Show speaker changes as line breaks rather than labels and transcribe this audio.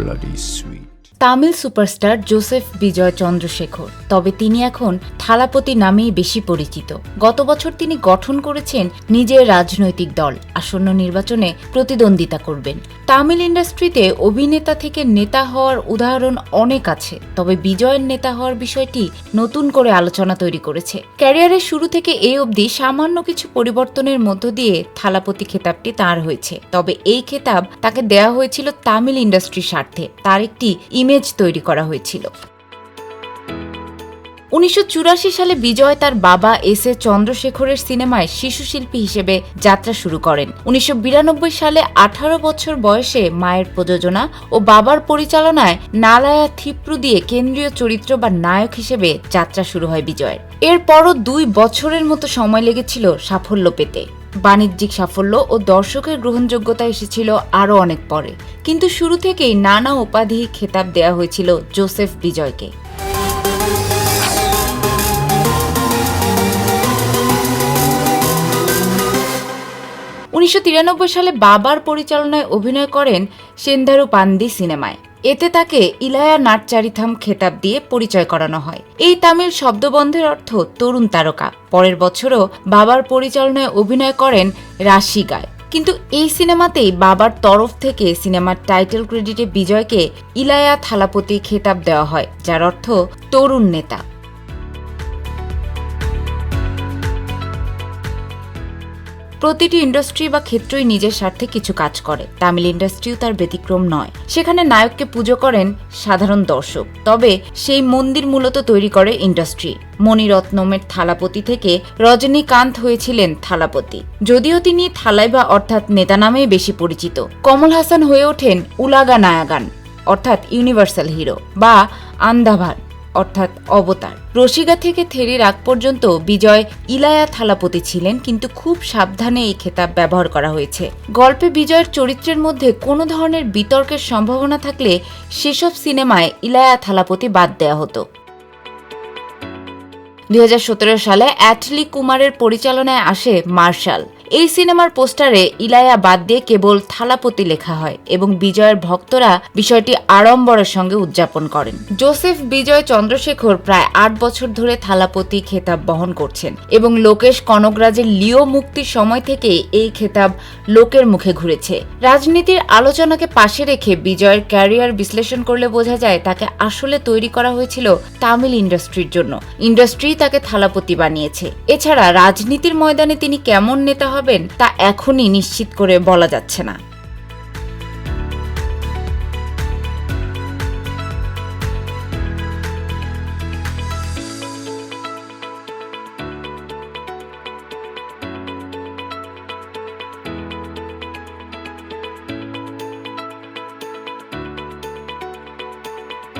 bloody sweet.
Tamil superstar Joseph Vijay Chandrasekhar তবে তিনি এখন থালাপতি নামেই বেশি পরিচিত। গত বছর তিনি গঠন করেছেন নিজের রাজনৈতিক দল, আসন্ন নির্বাচনে প্রতিদ্বন্দ্বিতা করবেন। তামিল ইন্ডাস্ট্রিতে অভিনেতা থেকে নেতা হওয়ার উদাহরণ অনেক আছে, তবে বিজয়ের নেতা হওয়ার বিষয়টি নতুন করে আলোচনা তৈরি করেছে। ক্যারিয়ারের শুরু থেকে এই অবধি সামান্য কিছু পরিবর্তনের মধ্য দিয়ে থালাপতি খেতাবটি তার হয়েছে। তবে এই খেতাব তাকে দেয়া হয়েছিল তামিল ইন্ডাস্ট্রির স্বার্থে। তার একটি ইমেজ তৈরি করা হয়েছিল। উনিশশো চুরাশি সালে বিজয় তার বাবা এস এ চন্দ্রশেখরের সিনেমায় শিশু শিল্পী হিসেবে যাত্রা শুরু করেন। উনিশশো বিরানব্বই সালে আঠারো বছর বয়সে মায়ের প্রযোজনা ও বাবার পরিচালনায় নালায়া থিপ্রু দিয়ে কেন্দ্রীয় চরিত্র বা নায়ক হিসেবে যাত্রা শুরু হয় বিজয়ের। এরপরও দুই বছরের মতো সময় লেগেছিল সাফল্য পেতে। বাণিজ্যিক সাফল্য ও দর্শকের গ্রহণযোগ্যতা এসেছিল আরও অনেক পরে। কিন্তু শুরু থেকেই নানা উপাধি খেতাব দেয়া হয়েছিল জোসেফ বিজয়কে। উনিশশো তিরানব্বই সালে বাবার পরিচালনায় অভিনয় করেন সেন্ধারু পান্দি সিনেমায়। এতে তাকে ইলায়া নাটচারিথাম খেতাব দিয়ে পরিচয় করানো হয়। এই তামিল শব্দবন্ধের অর্থ তরুণ তারকা। পরের বছরও বাবার পরিচালনায় অভিনয় করেন রাশি গায়। কিন্তু এই সিনেমাতেই বাবার তরফ থেকে সিনেমার টাইটেল ক্রেডিটে বিজয়কে ইলায়া থালাপতি খেতাব দেওয়া হয়, যার অর্থ তরুণ নেতা। প্রতিটি ইন্ডাস্ট্রি বা ক্ষেত্রই নিজের স্বার্থে কিছু কাজ করে। তামিল ইন্ডাস্ট্রিও তার ব্যতিক্রম নয়। সেখানে নায়ককে পুজো করেন সাধারণ দর্শক। তবে সেই মন্দির মূলত তৈরি করে ইন্ডাস্ট্রি। মণিরত্নমের থালাপতি থেকে রজনীকান্ত হয়েছিলেন থালাপতি। যদিও তিনি থালাইবা অর্থাৎ নেতা নামেই বেশি পরিচিত। কমল হাসান হয়ে ওঠেন উলাগা নায়াগান, অর্থাৎ ইউনিভার্সাল হিরো বা আন্দাভান অর্থাৎ অবতার। রশিগা থেকে থেরির আগ পর্যন্ত বিজয় ইলায়া থালাপতি ছিলেন, কিন্তু খুব সাবধানে এই খেতাব ব্যবহার করা হয়েছে। গল্পে বিজয়ের চরিত্রের মধ্যে কোনো ধরনের বিতর্কের সম্ভাবনা থাকলে সেসব সিনেমায় ইলায়া থালাপতি বাদ দেয়া হতো। দু হাজার সতেরো সালে অ্যাটলি কুমারের পরিচালনায় আসে মার্শাল। এই সিনেমার পোস্টারে ইলায়া বাদ দিয়ে কেবল থালাপতি লেখা হয় এবং বিজয়ের ভক্তরা বিষয়টি আড়ম্বরের সঙ্গে উদযাপন করেন। জোসেফ বিজয় চন্দ্রশেখর প্রায় আট বছর ধরে থালাপতি খেতাব বহন করছেন এবং লোকেশ কনকরাজের লিও মুক্তির সময় থেকে এই খেতাব লোকের মুখে ঘুরেছে। রাজনীতির আলোচনাকে পাশে রেখে বিজয়ের ক্যারিয়ার বিশ্লেষণ করলে বোঝা যায় তাকে আসলে তৈরি করা হয়েছিল তামিল ইন্ডাস্ট্রির জন্য। ইন্ডাস্ট্রি তাকে থালাপতি বানিয়েছে। এছাড়া রাজনীতির ময়দানে তিনি কেমন নেতা হবেন তা এখনই নিশ্চিত করে বলা যাচ্ছে না।